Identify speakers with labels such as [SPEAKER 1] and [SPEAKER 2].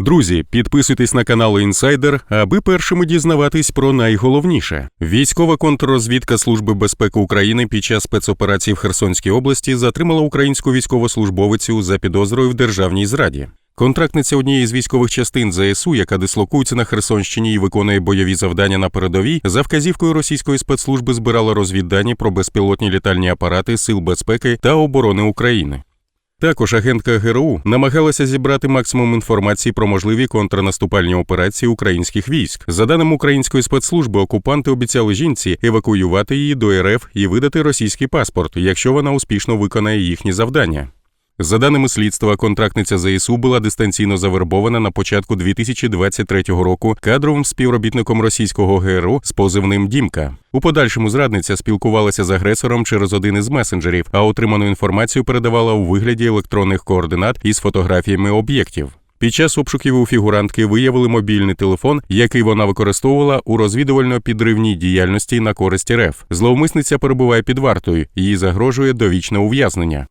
[SPEAKER 1] Друзі, підписуйтесь на канал Інсайдер, аби першими дізнаватись про найголовніше. Військова контррозвідка Служби безпеки України під час спецоперації в Херсонській області затримала українську військовослужбовицю за підозрою в державній зраді. Контрактниця однієї з військових частин ЗСУ, яка дислокується на Херсонщині і виконує бойові завдання на передовій, за вказівкою російської спецслужби збирала розвіддані про безпілотні літальні апарати Сил безпеки та оборони України. Також агентка ГРУ намагалася зібрати максимум інформації про можливі контрнаступальні операції українських військ. За даними української спецслужби, окупанти обіцяли жінці евакуювати її до РФ і видати російський паспорт, якщо вона успішно виконає їхні завдання. За даними слідства, контрактниця ЗСУ була дистанційно завербована на початку 2023 року кадровим співробітником російського ГРУ з позивним Дімка. У подальшому зрадниця спілкувалася з агресором через один із месенджерів, а отриману інформацію передавала у вигляді електронних координат із фотографіями об'єктів. Під час обшуків у фігурантки виявили мобільний телефон, який вона використовувала у розвідувально-підривній діяльності на користь РФ. Зловмисниця перебуває під вартою, їй загрожує довічне ув'язнення.